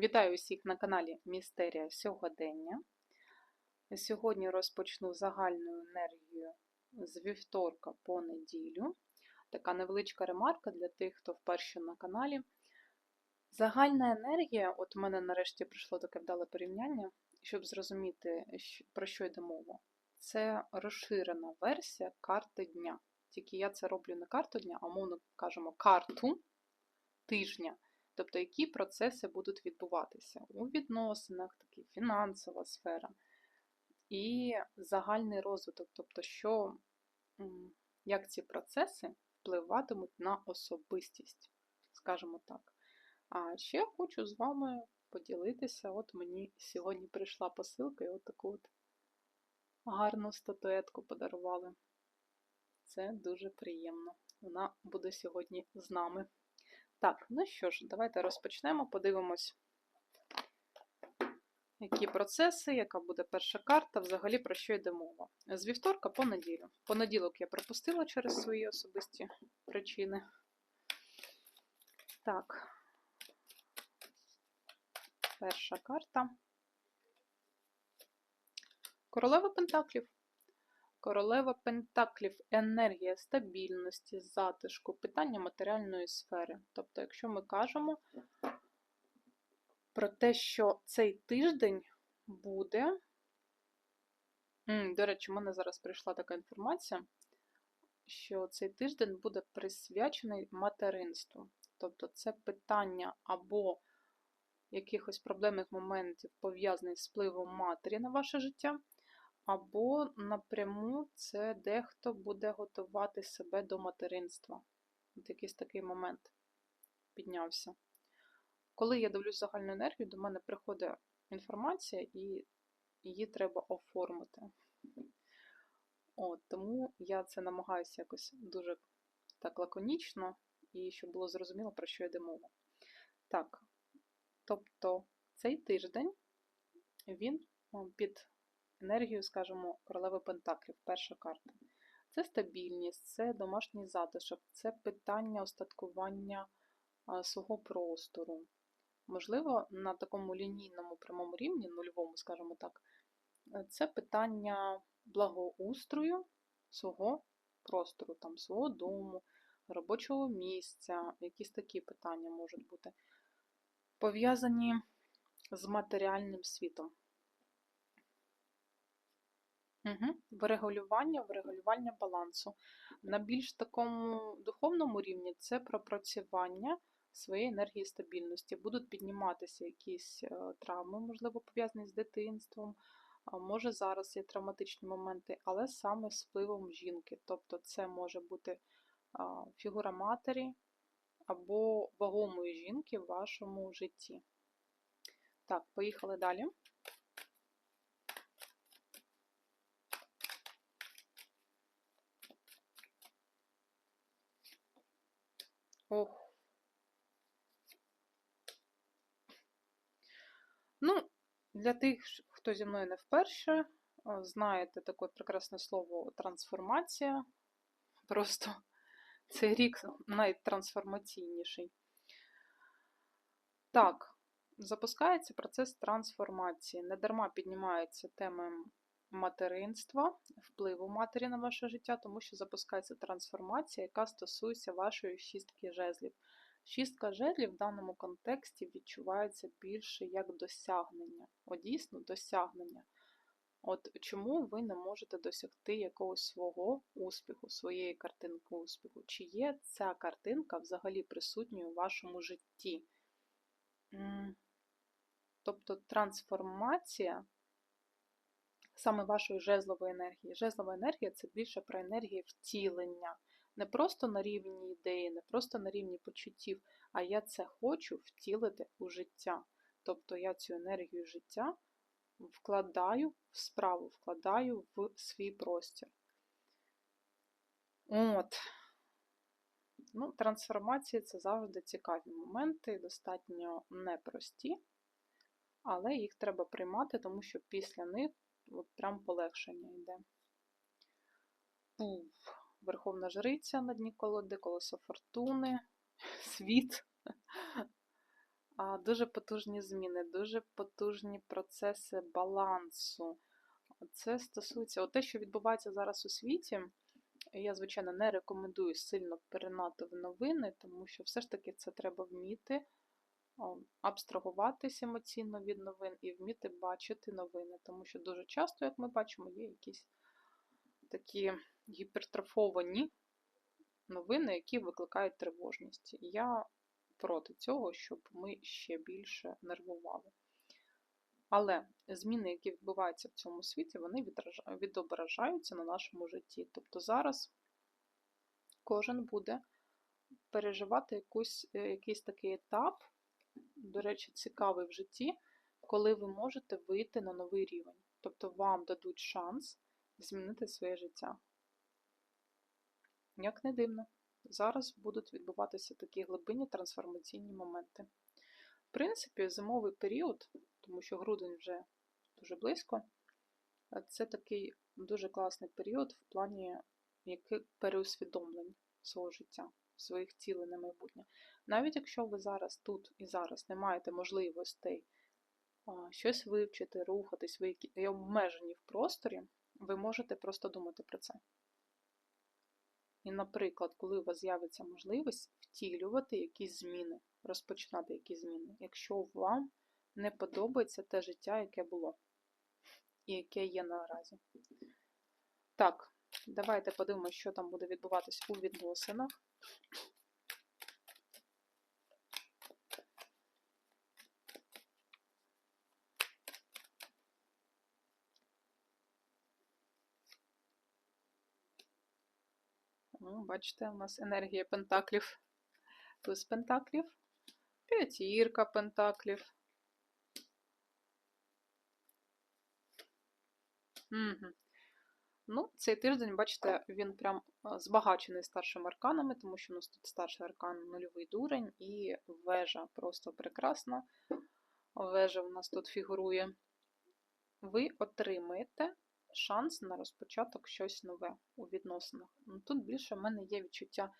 Вітаю усіх на каналі Містерія Сьогодення. Сьогодні розпочну загальну енергію з вівторка по неділю. Така невеличка ремарка для тих, хто вперше на каналі. Загальна енергія, от у мене нарешті прийшло таке вдале порівняння, щоб зрозуміти, про що йде мова. Це розширена версія карти дня. Тільки я це роблю не карту дня, а мовно кажемо карту тижня. Тобто, які процеси будуть відбуватися у відносинах, такі фінансова сфера і загальний розвиток, тобто, що, як ці процеси впливатимуть на особистість, скажімо так. А ще хочу з вами поділитися. От мені сьогодні прийшла посилка і от таку от гарну статуетку подарували. Це дуже приємно. Вона буде сьогодні з нами. Так, ну що ж, давайте розпочнемо, подивимось, які процеси, яка буде перша карта, взагалі про що йде мова. З вівторка по неділю. Понеділок я пропустила через свої особисті причини. Так, перша карта. Королева Пентаклів. Королева Пентаклів енергія стабільності, затишку, питання матеріальної сфери. Тобто, якщо ми кажемо про те, що цей тиждень буде. До речі, в мене зараз прийшла така інформація, що цей тиждень буде присвячений материнству. Тобто, це питання або якихось проблемних моментів пов'язаних з впливом матері на ваше життя. Або напряму це дехто буде готувати себе до материнства. От якийсь такий момент піднявся. Коли я дивлюсь загальну енергію, до мене приходить інформація, і її треба оформити. От, Тому я це намагаюся якось дуже так лаконічно, і щоб було зрозуміло, про що йде мова. Так, тобто цей тиждень він під енергію, скажімо, королеви Пентаклів, перша карта. Це стабільність, це домашній затишок, це питання остаткування свого простору. Можливо, на такому лінійному прямому рівні, нульовому, скажімо так, це питання благоустрою свого простору, там, свого дому, робочого місця, якісь такі питання можуть бути пов'язані з матеріальним світом. Угу. Врегулювання, врегулювання балансу. На більш такому духовному рівні це пропрацювання своєї енергії стабільності. Будуть підніматися якісь е, травми, можливо, пов'язані з дитинством. Може, зараз є травматичні моменти, але саме з впливом жінки. Тобто, це може бути фігура матері або вагомої жінки в вашому житті. Так, поїхали далі. Ох. Ну, для тих, хто зі мною не вперше, знаєте таке прекрасне слово трансформація. Просто цей рік найтрансформаційніший. Так, запускається процес трансформації. Недарма піднімаються теми материнства, впливу матері на ваше життя, тому що запускається трансформація, яка стосується вашої шістки жезлів. Шістка жезлів в даному контексті відчувається більше як досягнення, О, дійсно досягнення. От чому ви не можете досягти якогось свого успіху, своєї картинки успіху? Чи є ця картинка взагалі присутньою у вашому житті? Тобто трансформація саме вашої жезлової енергії. Жезлова енергія це більше про енергію втілення. Не просто на рівні ідеї, не просто на рівні почуттів, а я це хочу втілити у життя. Тобто я цю енергію життя вкладаю в справу, вкладаю в свій простір. От. Ну, Трансформації це завжди цікаві моменти, достатньо непрості, але їх треба приймати, тому що після них от прям полегшення йде. Пуф. Верховна Жриця на дні колоди, колесо фортуни, світ. дуже потужні зміни, дуже потужні процеси балансу. Це стосується от те, що відбувається зараз у світі. Я, звичайно, не рекомендую сильно перенати в новини, тому що все ж таки це треба вміти абстрагуватись емоційно від новин і вміти бачити новини. Тому що дуже часто, як ми бачимо, є якісь такі гіпертрофовані новини, які викликають тривожність. Я проти цього, щоб ми ще більше нервували. Але зміни, які відбуваються в цьому світі, вони відображаються на нашому житті. Тобто зараз кожен буде переживати якусь, е, якийсь такий етап, до речі, цікавий в житті, коли ви можете вийти на новий рівень. Тобто вам дадуть шанс змінити своє життя. Як не дивно, зараз будуть відбуватися такі глибинні трансформаційні моменти. В принципі, зимовий період, тому що грудень вже дуже близько, це такий дуже класний період в плані яких переусвідомлень свого життя, своїх цілей на майбутнє. Навіть якщо ви зараз тут і зараз не маєте можливостей щось вивчити, рухатись, ви обмежені в просторі, ви можете просто думати про це. І, наприклад, коли у вас з'явиться можливість втілювати якісь зміни, розпочинати якісь зміни, якщо вам не подобається те життя, яке було, і яке є наразі. Так, давайте подивимося, що там буде відбуватись у відносинах. Бачите, у нас енергія пентаклів. Туз пентаклів, п'ятірка пентаклів. Угу. Ну, Цей тиждень, бачите, він прям збагачений старшими арканами, тому що у нас тут старший аркан нульовий дурень і вежа просто прекрасна. Вежа у нас тут фігурує. Ви отримаєте шанс на розпочаток щось нове у відносинах. Ну, Тут більше в мене є відчуття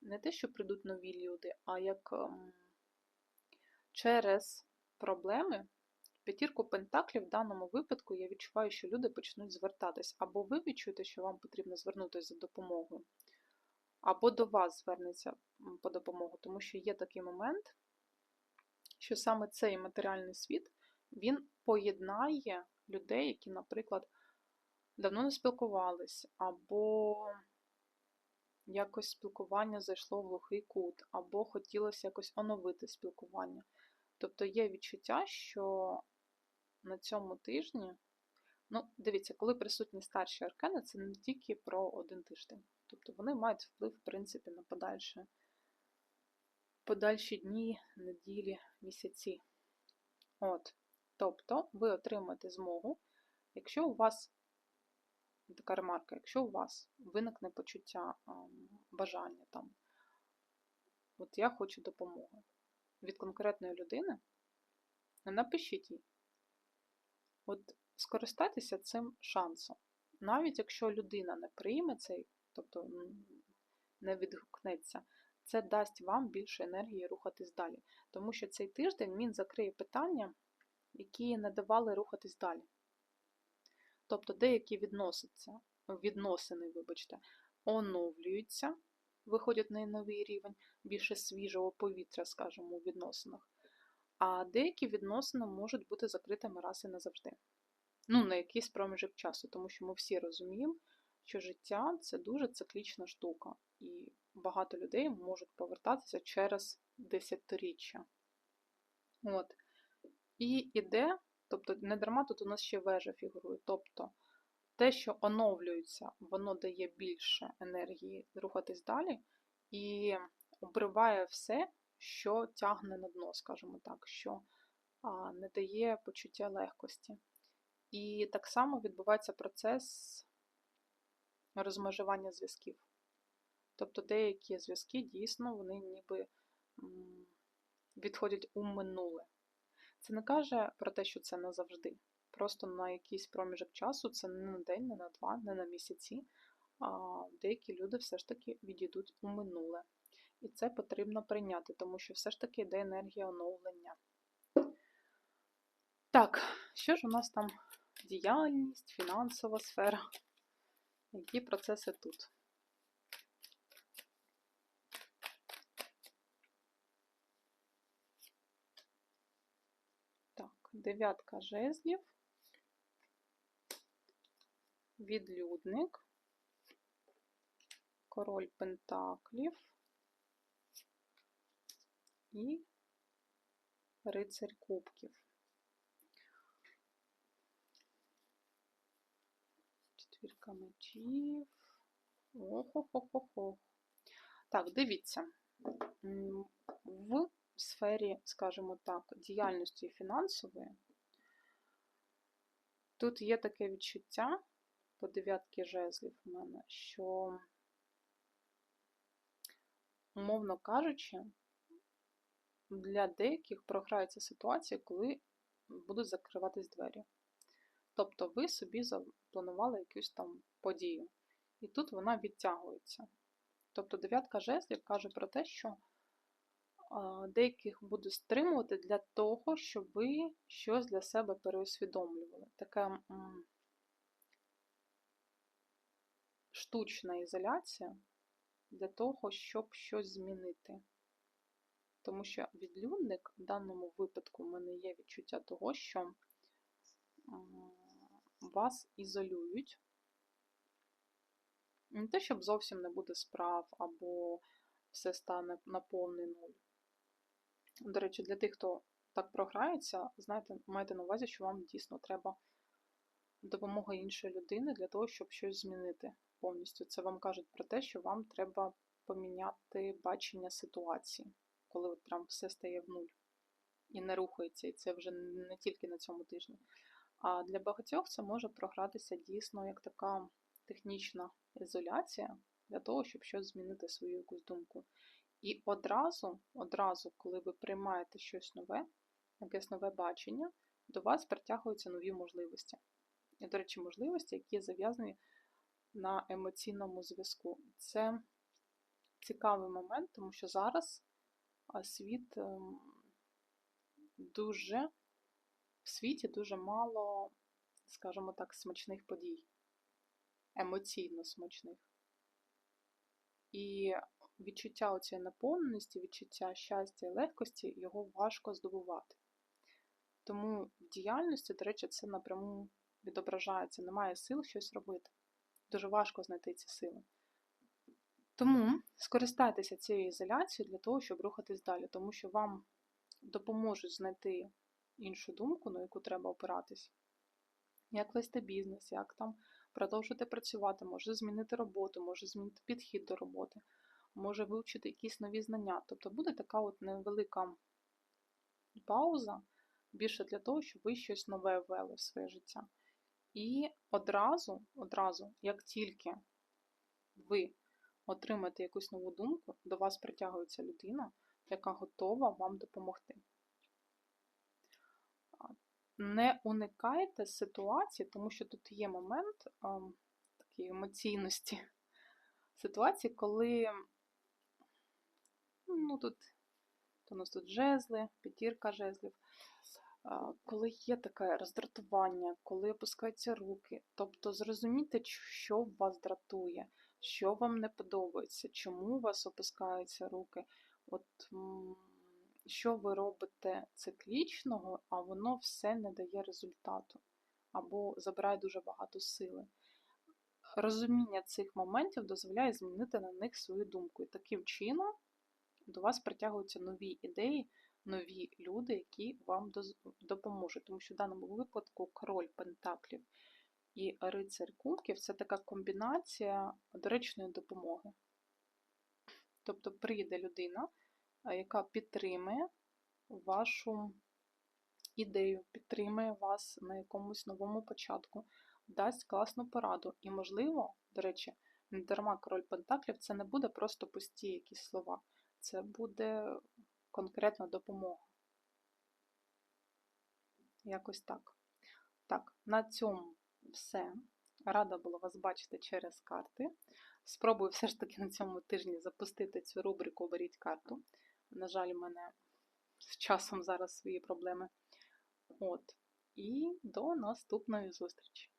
не те, що прийдуть нові люди, а як ем, через проблеми. П'ятірку пентаклів в даному випадку я відчуваю, що люди почнуть звертатись. Або ви відчуєте, що вам потрібно звернутися за допомогою, або до вас звернеться по допомогу, тому що є такий момент, що саме цей матеріальний світ він поєднає людей, які, наприклад, давно не спілкувались, або якось спілкування зайшло в глухий кут, або хотілося якось оновити спілкування. Тобто є відчуття, що на цьому тижні, ну, дивіться, коли присутні старші аркани, це не тільки про один тиждень. Тобто вони мають вплив, в принципі, на подальше, подальші дні, неділі, місяці. От. Тобто ви отримаєте змогу, якщо у вас така ремарка, якщо у вас виникне почуття бажання там, от я хочу допомоги від конкретної людини, напишіть їй. От скористайтеся цим шансом. Навіть якщо людина не прийме цей, тобто не відгукнеться, це дасть вам більше енергії рухатись далі. Тому що цей тиждень він закриє питання, які не давали рухатись далі. Тобто деякі відносяться, відносини, вибачте, оновлюються, виходять на новий рівень більше свіжого повітря, скажімо, у відносинах. А деякі відносини можуть бути закритими раз і назавжди. Ну, на якийсь проміжок часу, тому що ми всі розуміємо, що життя це дуже циклічна штука, і багато людей можуть повертатися через десятиріччя. От. І іде Тобто, не дарма тут у нас ще вежа фігурує. Тобто те, що оновлюється, воно дає більше енергії рухатись далі і обриває все, що тягне на дно, скажімо так, що не дає почуття легкості. І так само відбувається процес розмежування зв'язків. Тобто деякі зв'язки дійсно вони ніби відходять у минуле. Це не каже про те, що це назавжди. Просто на якийсь проміжок часу, це не на день, не на два, не на місяці. Деякі люди все ж таки відійдуть у минуле. і це потрібно прийняти, тому що все ж таки йде енергія оновлення. Так, що ж у нас там діяльність, фінансова сфера? Які процеси тут? Так, дев'ятка жезлів, відлюдник, король пентаклів і рицарь кубків. Четвірка мечів. Охо-хо-хо-хо. Так, дивіться. В сфері, скажімо так, діяльності фінансової, тут є таке відчуття по дев'ятки жезлів у мене, що, умовно кажучи, для деяких програється ситуація, коли будуть закриватись двері. Тобто ви собі запланували якусь там подію. І тут вона відтягується. Тобто дев'ятка жезлів каже про те, що деяких буду стримувати для того, щоб ви щось для себе переусвідомлювали. Така штучна ізоляція для того, щоб щось змінити. Тому що відлюдник в даному випадку в мене є відчуття того, що вас ізолюють. Не те, щоб зовсім не буде справ, або все стане на повний нуль. До речі, для тих, хто так програється, знаєте, майте на увазі, що вам дійсно треба допомога іншої людини для того, щоб щось змінити повністю. Це вам кажуть про те, що вам треба поміняти бачення ситуації, коли от прям все стає в нуль і не рухається, і це вже не тільки на цьому тижні. А для багатьох це може програтися дійсно як така технічна ізоляція для того, щоб щось змінити свою якусь думку. І одразу, одразу, коли ви приймаєте щось нове, якесь нове бачення, до вас притягуються нові можливості. І, до речі, можливості, які зав'язані на емоційному зв'язку. Це цікавий момент, тому що зараз світ ем, дуже в світі дуже мало, скажімо так, смачних подій, емоційно смачних. І відчуття оцієї наповненості, відчуття щастя і легкості, його важко здобувати. Тому в діяльності, до речі, це напряму відображається, немає сил щось робити. Дуже важко знайти ці сили. Тому скористайтеся цією ізоляцією для того, щоб рухатись далі, тому що вам допоможуть знайти іншу думку, на яку треба опиратись. Як вести бізнес, як там продовжити працювати, може змінити роботу, може змінити підхід до роботи, може вивчити якісь нові знання. Тобто буде така от невелика пауза, більше для того, щоб ви щось нове ввели в своє життя. І одразу, одразу, як тільки ви отримаєте якусь нову думку, до вас притягується людина, яка готова вам допомогти не уникайте ситуації, тому що тут є момент а, такої емоційності ситуації, коли ну, тут у нас тут жезли, п'ятірка жезлів, коли є таке роздратування, коли опускаються руки. Тобто зрозумійте, що вас дратує, що вам не подобається, чому у вас опускаються руки. От що ви робите циклічного, а воно все не дає результату або забирає дуже багато сили. Розуміння цих моментів дозволяє змінити на них свою думку. І таким чином до вас притягуються нові ідеї, нові люди, які вам допоможуть. Тому що в даному випадку король Пентаклів і рицарь Кубків це така комбінація доречної допомоги. Тобто прийде людина яка підтримує вашу ідею, підтримує вас на якомусь новому початку, дасть класну пораду. І, можливо, до речі, не дарма король Пентаклів це не буде просто пусті якісь слова, це буде конкретна допомога. Якось так. Так, на цьому все. Рада була вас бачити через карти. Спробую все ж таки на цьому тижні запустити цю рубрику Беріть карту. На жаль, у мене з часом зараз свої проблеми. От. І до наступної зустрічі!